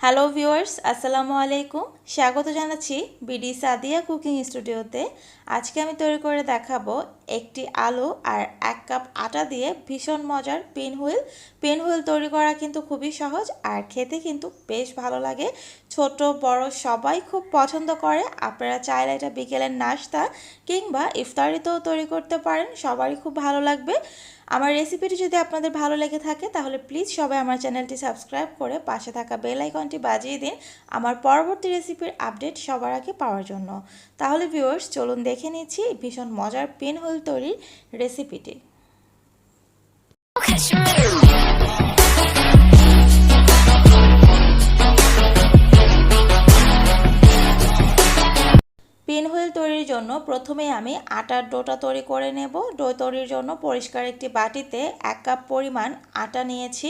Hello viewers আসসালামু আলাইকুম স্বাগত জানাচ্ছি বিডি সাদিয়া কুকিং স্টুডিওতে আজকে আমি তৈরি করে দেখাবো একটি আলু আর এক কাপ আটা দিয়ে ভীষণ মজার পেন হুইল পেন হুইল তৈরি করা কিন্তু খুবই সহজ আর খেতে কিন্তু বেশ ভালো লাগে। ছোট, বড় সবাই খুব পছন্দ করে। আপনারা চাইলে এটা বিকেলের নাস্তা কিংবা ইফতারিতেও তৈরি করতে পারেন। সবারই খুব ভালো লাগবে। আমার রেসিপিটি যদি আপনাদের ভালো লেগে থাকে, তাহলে প্লিজ সবাই আমার চ্যানেলটি সাবস্ক্রাইব করে পাশে থাকা বেল আইকনটি বাজিয়ে দিন আমার পরবর্তী রেসিপির আপডেট সবার আগে পাওয়ার জন্য। তাহলে ভিউয়ার্স, চলুন দেখে নিচ্ছি ভীষণ মজার পেন হোল তৈরির রেসিপিটি। জন্য প্রথমে আমি আটার ডোটা তৈরি করে নেব। ডো তৈরির জন্য পরিষ্কার একটি বাটিতে এক কাপ পরিমাণ আটা নিয়েছি।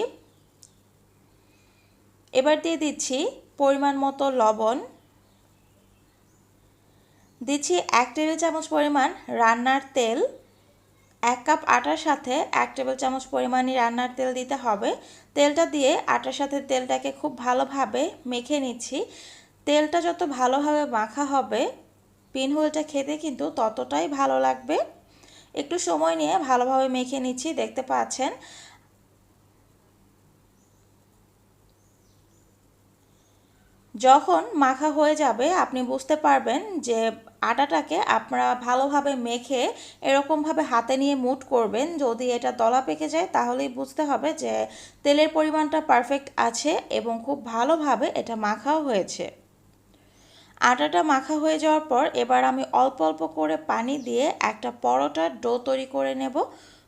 এবার দিয়ে দিচ্ছি পরিমাণ মতো লবণ। দিচ্ছি এক টেবিল চামচ পরিমাণ রান্নার তেল। এক কাপ আটার সাথে এক টেবিল চামচ পরিমাণই রান্নার তেল দিতে হবে। তেলটা দিয়ে আটার সাথে তেলটাকে খুব ভালোভাবে মেখে নিচ্ছি। তেলটা যত ভালোভাবে মাখা হবে পিনহুলটা খেতে কিন্তু ততটাই ভালো লাগবে। একটু সময় নিয়ে ভালোভাবে মেখে নিচ্ছি, দেখতে পাচ্ছেন। যখন মাখা হয়ে যাবে, আপনি বুঝতে পারবেন যে আটাটাকে আপনারা ভালোভাবে মেখে এরকমভাবে হাতে নিয়ে মুট করবেন। যদি এটা দলা পেকে যায়, তাহলেই বুঝতে হবে যে তেলের পরিমাণটা পারফেক্ট আছে এবং খুব ভালোভাবে এটা মাখাও হয়েছে। আটাটা মাখা হয়ে যাওয়ার পর এবার আমি অল্প অল্প করে পানি দিয়ে একটা পরোটার ডো তৈরি করে নেব।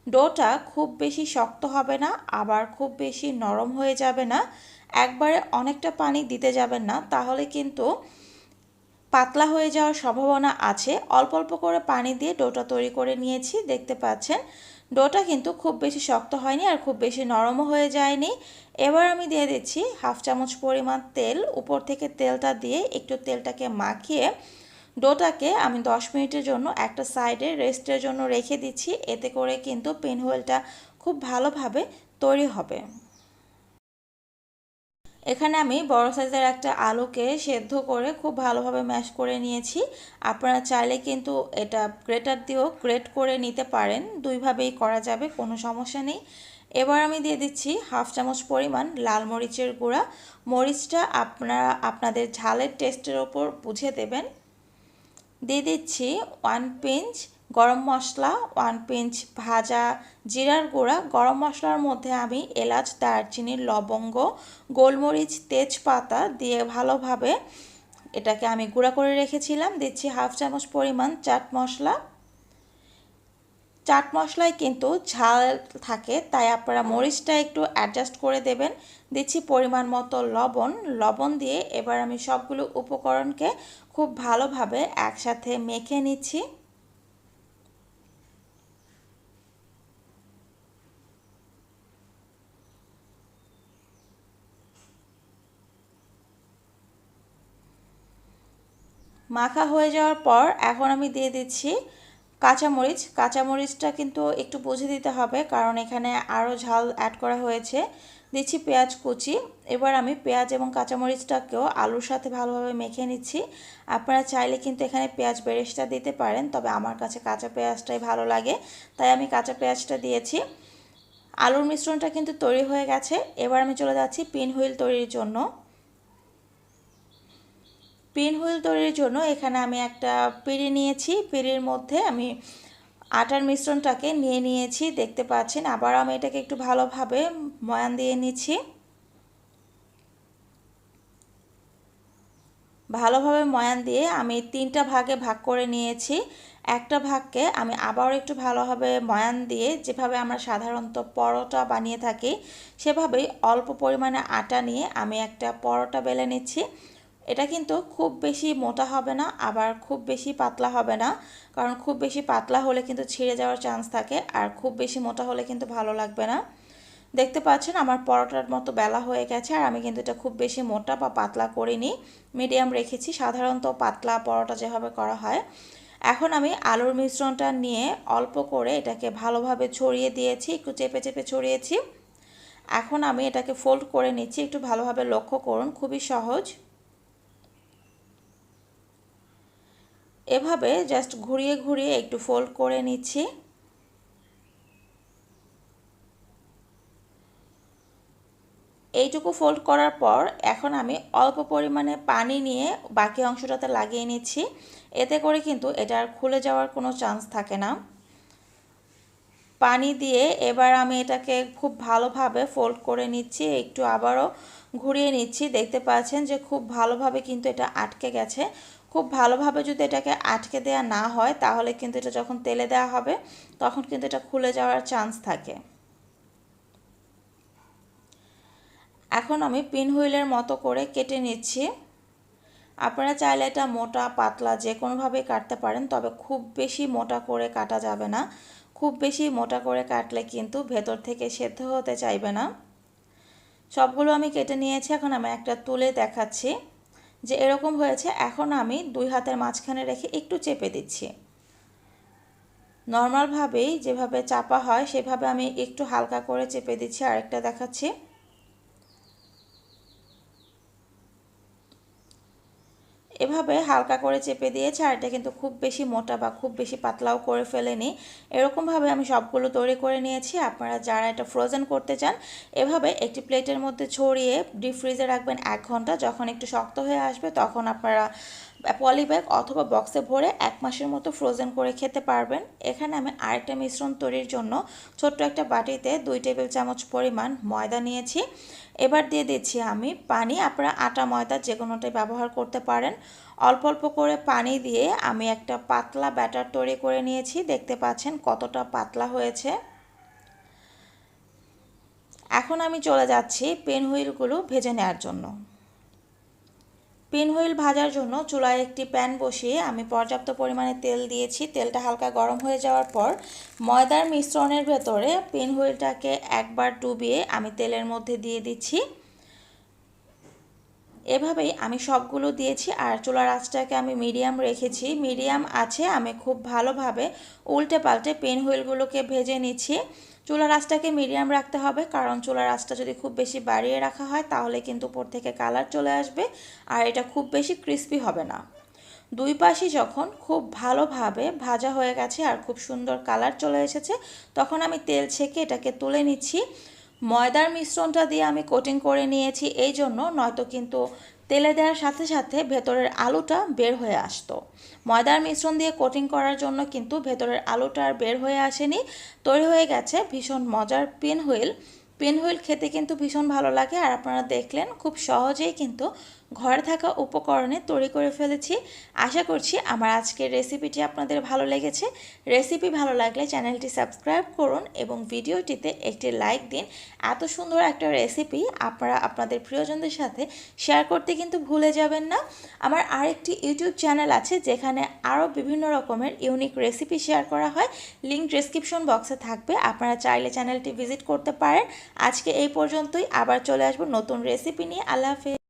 ডোটা খুব বেশি শক্ত হবে না, আবার খুব বেশি নরম হয়ে যাবে না। একবারে অনেকটা পানি দিতে যাবেন না, তাহলে কিন্তু পাতলা হয়ে যাওয়ার সম্ভাবনা আছে। অল্প অল্প করে পানি দিয়ে ডোটা তৈরি করে নিয়েছি। দেখতে পাচ্ছেন, ডোটা কিন্তু খুব বেশি শক্ত হয়নি আর খুব বেশি নরমও হয়ে যায়নি। এবার আমি দিয়ে দিচ্ছি হাফ চামচ পরিমাণ তেল। উপর থেকে তেলটা দিয়ে একটু তেলটাকে মাখিয়ে ডোটাকে আমি 10 মিনিটের জন্য একটা সাইডে রেস্টের জন্য রেখে দিচ্ছি। এতে করে কিন্তু পেন হোয়েলটা খুব ভালোভাবে তৈরি হবে। এখানে আমি বড় সাইজের একটা আলুকে সেদ্ধ করে খুব ভালোভাবে ম্যাশ করে নিয়েছি। আপনারা চাইলে কিন্তু এটা গ্রেটার দিয়েও গ্রেট করে নিতে পারেন। দুইভাবেই করা যাবে, কোনো সমস্যা নেই। এবার আমি দিয়ে দিচ্ছি হাফ চামচ পরিমাণ লাল মরিচের গুঁড়া। মরিচটা আপনারা আপনাদের ঝালের টেস্টের ওপর বুঝে দেবেন। দিয়ে দিচ্ছি ওয়ান পিঞ্চ গরম মশলা ওয়ান পিঞ্চ ভাজা জিরার গুঁড়া। গরম মশলার মধ্যে আমি এলাচ, দারচিনি, লবঙ্গ, গোলমরিচ, তেজপাতা দিয়ে ভালোভাবে এটাকে আমি গুঁড়া করে রেখেছিলাম। দিচ্ছি হাফ চামচ পরিমাণ চাট মশলা। চাট মশলায় কিন্তু ঝাল থাকে, তাই আপনারা মরিচটা একটু অ্যাডজাস্ট করে দেবেন। দিচ্ছি পরিমাণ মতো লবণ। লবণ দিয়ে এবার আমি সবগুলো উপকরণকে খুব ভালোভাবে একসাথে মেখে নিচ্ছি। মাখা হয়ে যাওয়ার পর এখন আমি দিয়ে দিচ্ছি কাঁচামরিচ। কাঁচামরিচটা কিন্তু একটু বুঝে দিতে হবে, কারণ এখানে আরও ঝাল অ্যাড করা হয়েছে। দিচ্ছি পেঁয়াজ কুচি। এবার আমি পেঁয়াজ এবং কাঁচামরিচটাকেও আলুর সাথে ভালোভাবে মেখে নিচ্ছি। আপনারা চাইলে কিন্তু এখানে পেঁয়াজ বেরেস্তা দিতে পারেন, তবে আমার কাছে কাঁচা পেঁয়াজটাই ভালো লাগে, তাই আমি কাঁচা পেঁয়াজটা দিয়েছি। আলুর মিশ্রণটা কিন্তু তৈরি হয়ে গেছে। এবার আমি চলে যাচ্ছি পিন হুইল তৈরির জন্য। পিন হুইল তৈরির জন্য এখানে আমি একটা পিড়ি নিয়েছি। পিড়ির মধ্যে আমি আটার মিশ্রণটাকে নিয়ে নিয়েছি, দেখতে পাচ্ছেন। আবার আমি এটাকে একটু ভালোভাবে ময়ান দিয়ে নিচ্ছি। ভালোভাবে ময়ান দিয়ে আমি তিনটা ভাগে ভাগ করে নিয়েছি। একটা ভাগকে আমি আবার একটু ভালোভাবে ময়ান দিয়ে যেভাবে আমরা সাধারণত পরোটা বানিয়ে থাকি, সেভাবেই অল্প পরিমাণে আটা নিয়ে আমি একটা পরোটা বেলে নিচ্ছি। এটা কিন্তু খুব বেশি মোটা হবে না, আবার খুব বেশি পাতলা হবে না, কারণ খুব বেশি পাতলা হলে কিন্তু ছিঁড়ে যাওয়ার চান্স থাকে, আর খুব বেশি মোটা হলে কিন্তু ভালো লাগবে না। দেখতে পাচ্ছেন আমার পরোটার মতো বেলা হয়ে গেছে, আর আমি কিন্তু এটা খুব বেশি মোটা বা পাতলা করিনি মিডিয়াম রেখেছি, সাধারণত পাতলা পরোটা যেভাবে করা হয়। এখন আমি আলুর মিশ্রণটা নিয়ে অল্প করে এটাকে ভালোভাবে ছড়িয়ে দিয়েছি, একটু চেপে চেপে ছড়িয়েছি। এখন আমি এটাকে ফোল্ড করে নিচ্ছি, একটু ভালোভাবে লক্ষ্য করুন, খুবই সহজ। এভাবে জাস্ট ঘুরিয়ে ঘুরিয়ে একটু ফোল্ড করে নিচ্ছি। এইটুকু ফোল্ড করার পর এখন আমি অল্প পরিমাণে পানি নিয়ে বাকি অংশটাতে লাগিয়ে নিচ্ছি। এতে করে কিন্তু এটা আর খুলে যাওয়ার কোনো চান্স থাকে না। পানি দিয়ে এবার আমি এটাকে খুব ভালোভাবে ফোল্ড করে নিচ্ছি। একটু আবারও ঘুরিয়ে নিচ্ছি। দেখতে পাচ্ছেন যে খুব ভালোভাবে কিন্তু এটা আটকে গেছে। খুব ভালোভাবে যদি এটাকে আটকে দেওয়া না হয়, তাহলে কিন্তু এটা যখন তেলে দেওয়া হবে, তখন কিন্তু এটা খুলে যাওয়ার চান্স থাকে। এখন আমি পিন হুইলের মতো করে কেটে নিচ্ছি। আপনারা চাইলে এটা মোটা, পাতলা যে কোনোভাবেই কাটতে পারেন, তবে খুব বেশি মোটা করে কাটা যাবে না। খুব বেশি মোটা করে কাটলে কিন্তু ভেতর থেকে সেদ্ধ হতে চাইবে না। সবগুলো আমি কেটে নিয়েছি, এখন আমি একটা তুলে দেখাচ্ছি। যে এরকম হয়েছে, এখন আমি দুই হাতের মাঝখানে রেখে একটু চেপে দিচ্ছি। নর্মালভাবেই যেভাবে চাপা হয়, সেভাবে আমি একটু হালকা করে চেপে দিচ্ছি, আরেকটা দেখাচ্ছি। এভাবে হালকা করে চেপে দিয়েছি আর এটা কিন্তু খুব বেশি মোটা বা খুব বেশি পাতলাও করে ফেলেনি। এরকমভাবে আমি সবগুলো তৈরি করে নিয়েছি। আপনারা যারা এটা ফ্রোজেন করতে চান, এভাবে একটি প্লেটের মধ্যে ছড়িয়ে ডিপ ফ্রিজে রাখবেন এক ঘণ্টা। যখন একটু শক্ত হয়ে আসবে, তখন আপনারা পলিব্যাগ অথবা বক্সে ভরে এক মাসের মতো ফ্রোজেন করে খেতে পারবেন। এখানে আমি আরেকটা মিশ্রণ তৈরির জন্য ছোট্ট একটা বাটিতে দুই টেবিল চামচ পরিমাণ ময়দা নিয়েছি। এবার দিয়ে দিচ্ছি আমি পানি। আপনারা আটা, ময়দা যে কোনোটাই ব্যবহার করতে পারেন। অল্প অল্প করে পানি দিয়ে আমি একটা পাতলা ব্যাটার তৈরি করে নিয়েছি। দেখতে পাচ্ছেন কতটা পাতলা হয়েছে। এখন আমি চলে যাচ্ছি পেন হুইলগুলো ভেজে নেওয়ার জন্য। পিন হুইল ভাজার জন্য চুলায় একটি প্যান বসিয়ে আমি পর্যাপ্ত পরিমাণে তেল দিয়েছি। তেলটা হালকা গরম হয়ে যাওয়ার পর ময়দার মিশ্রণের ভেতরে পিন হুইলটাকে একবার ডুবিয়ে আমি তেলের মধ্যে দিয়ে দিচ্ছি। এভাবেই আমি সবগুলো দিয়েছি আর চুলার আঁচটাকে আমি মিডিয়াম রেখেছি। মিডিয়াম আছে আমি খুব ভালোভাবে উল্টে পাল্টে পেন হুইলগুলোকে ভেজে নিচ্ছি। চুলার আঁচটাকে মিডিয়াম রাখতে হবে, কারণ চুলার আঁচটা যদি খুব বেশি বাড়িয়ে রাখা হয়, তাহলে কিন্তু উপর থেকে কালার চলে আসবে, আর এটা খুব বেশি ক্রিস্পি হবে না। দুই পাশে যখন খুব ভালোভাবে ভাজা হয়ে গেছে আর খুব সুন্দর কালার চলে এসেছে, তখন আমি তেল ছেঁকে এটাকে তুলে নিচ্ছি। ময়দার মিশ্রণটা দিয়ে আমি কোটিং করে নিয়েছি, এই জন্য নয়তো কিন্তু তেলে দেওয়ার সাথে সাথে ভেতরের আলুটা বের হয়ে আসতো। ময়দার মিশ্রণ দিয়ে কোটিং করার জন্য কিন্তু ভেতরের আলুটা আর বের হয়ে আসেনি। তৈরি হয়ে গেছে ভীষণ মজার পিন হুইল হুইল খেতে কিন্তু ভীষণ ভালো লাগে আর আপনারা দেখলেন খুব সহজেই কিন্তু ঘরে থাকা উপকরণে তৈরি করে ফেলেছি। আশা করছি আমার আজকের রেসিপিটি আপনাদের ভালো লেগেছে। রেসিপি ভালো লাগলে চ্যানেলটি সাবস্ক্রাইব করুন এবং ভিডিওটিতে একটি লাইক দিন। এত সুন্দর একটা রেসিপি আপনারা আপনাদের প্রিয়জনদের সাথে শেয়ার করতে কিন্তু ভুলে যাবেন না। আমার আরেকটি ইউটিউব চ্যানেল আছে যেখানে আরও বিভিন্ন রকমের ইউনিক রেসিপি শেয়ার করা হয়। লিঙ্ক ডিসক্রিপশন বক্সে থাকবে। আপনারা চাইলে চ্যানেলটি ভিজিট করতে পারেন। আজকে এই পর্যন্তই। আবার চলে আসব নতুন রেসিপি নিয়ে। আল্লাহ হাফেজ।